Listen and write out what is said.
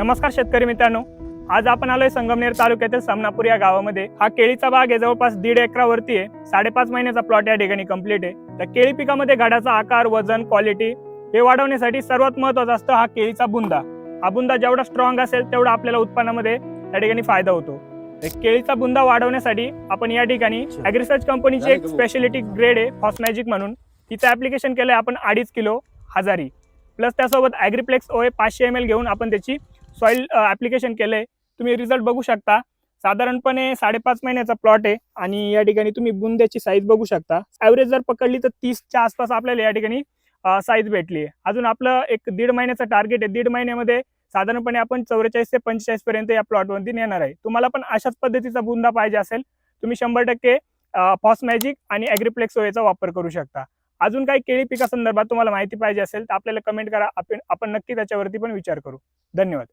नमस्कार शेतकरी मित्रांनो. आज आपण आलोय संगमनेर तालुक्यातील समनापूर या गावामध्ये. हा केळीचा बाग आहे जवळपास दीड एकरावरती आहे. साडेपाच महिन्याचा प्लॉट या ठिकाणी कंप्लीट आहे. तर केळी पिकामध्ये घडाचा आकार वजन क्वालिटी हे वाढवण्यासाठी सर्वात महत्त्वाचा असतो हा केळीचा बुंदा. हा बुंदा जेवढा स्ट्रॉंग असेल तेवढा आपल्याला उत्पन्नामध्ये त्या ठिकाणी फायदा होतो. केळीचा बुंदा वाढवण्यासाठी आपण या ठिकाणी अॅग्रिसर्च कंपनीची एक स्पेशालिटी ग्रेड आहे फॉस्मॅजिक म्हणून. तिचं ऍप्लिकेशन केलंय आपण अडीच किलो हजारी. प्लस त्यासोबत ॲग्रीप्लेक्स ओ पाचशे एम एल घेऊन आपण त्याची सॉईल ॲप्लिकेशन केलंय. तुम्ही रिझल्ट बघू शकता. साधारणपणे साडेपाच महिन्याचा प्लॉट आहे आणि या ठिकाणी तुम्ही बुंद्याची साईज बघू शकता. ॲव्हरेज जर पकडली तर तीसच्या आसपास आपल्याला या ठिकाणी साईज भेटली आहे. अजून आपलं एक दीड महिन्याचं टार्गेट आहे. दीड महिन्यामध्ये साधारणपणे आपण चौवेचाळीस ते पंचेचाळीस पर्यंत या प्लॉटवरती नेणार आहे. तुम्हाला पण अशाच पद्धतीचा बुंदा पाहिजे असेल तुम्ही शंभर टक्के फॉस्मॅजिक आणि ॲग्रिप्लेक्स ओएचा वापर करू शकता. अजून काही केळी पिकासंदर्भात तुम्हाला माहिती पाहिजे असेल तर आपल्याला कमेंट करा. आपण आपण नक्की त्याच्यावरती पण विचार करू. धन्यवाद.